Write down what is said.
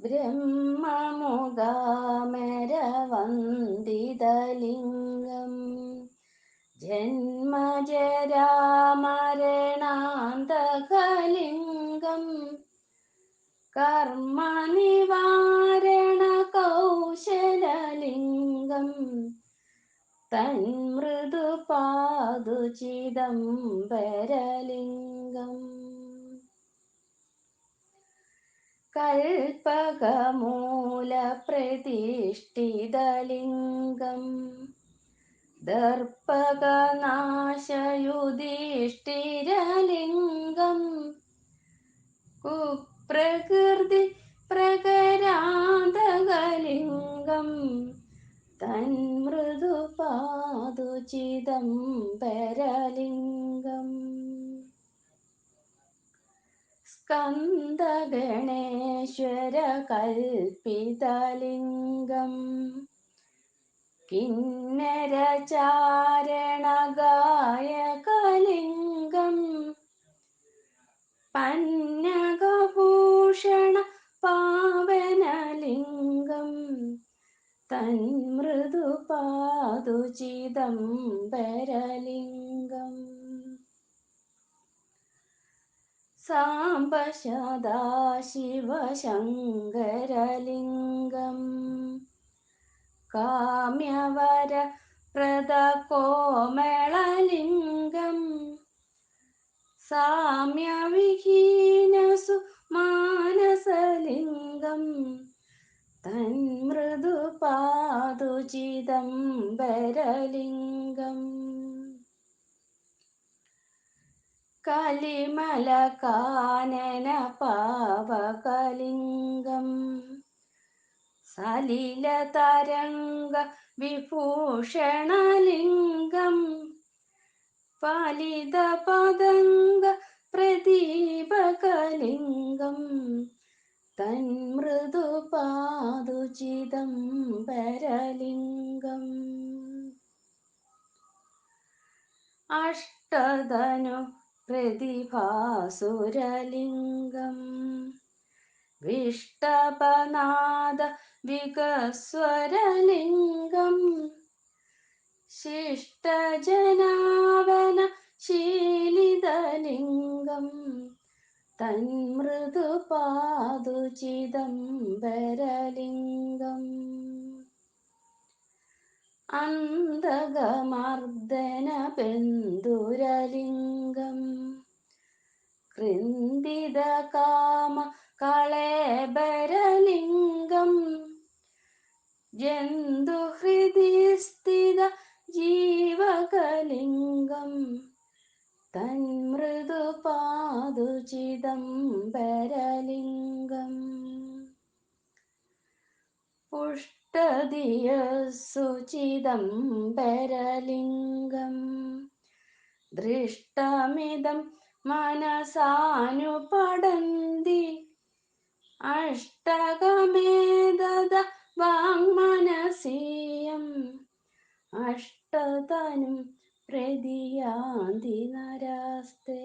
ബ്രഹ്മമുദാമരവന്ദിതലിംഗം ജന്മജരാമരണാന്തകലിംഗം. കർമ്മനിവാരണ കൗശലലിംഗം തന്മൃദുപാതുചിദംബരലിംഗം കൽപ്പകമൂലപ്രതിഷ്ഠിതലിംഗം. ദർപ്പകനാശയുധിഷ്ഠിരലിംഗം. കുപ്രകൃതി പ്രകരാന്തകലിംഗം. തന്മൃദുപാതുചിദംബരലിംഗം സ്കന്ദഗണേശ്വര കൽപ്പിതലിംഗം കിന്നരചാരണഗായകലിംഗം. പന്നകഭൂഷണ പാവനലിംഗം തന്മൃദുപാതുചിദംബരലിംഗം സാംബ സദാശിവശങ്കരലിംഗം കാമ്യവര പ്രദകോമളലിംഗം സാമ്യവിഹീനസു മാനസലിംഗം. തന്മൃദുപാതുചിദംബരലിംഗം കലിമല പാവകലിംഗം സലില തരംഗ വിഭൂഷണലിംഗം. ഫലിത പതംഗ പ്രദീപകലിംഗം. തന്മൃദുപാതുചിദംബരലിംഗം അഷ്ടധനു പ്രതിഭാസുരലിംഗം. വിഷ്ടപനാദ വികസ്വരലിംഗം. ശിഷ്ടജനാവന ശീലിതലിംഗം. തന്മൃദുപാതുചിദംബരലിംഗം അന്തകമർദ്ദന ബന്ധുരലിംഗം കൃന്ദിതകാമ കളേബരലിംഗം ജന്തുഹൃദി സ്ഥിത ജീവകലിംഗം തന്മൃദുപാതുചിദംബരലിംഗം പുഷ്ടദിയസുചിദംബരലിംഗം ദൃഷ്ടമിതം മനസാനുപടന്തി അഷ്ടകമേദ വാങ്മനസീയം. അഷ്ടതനും പ്രതിയാന്തി നരാസ്തേ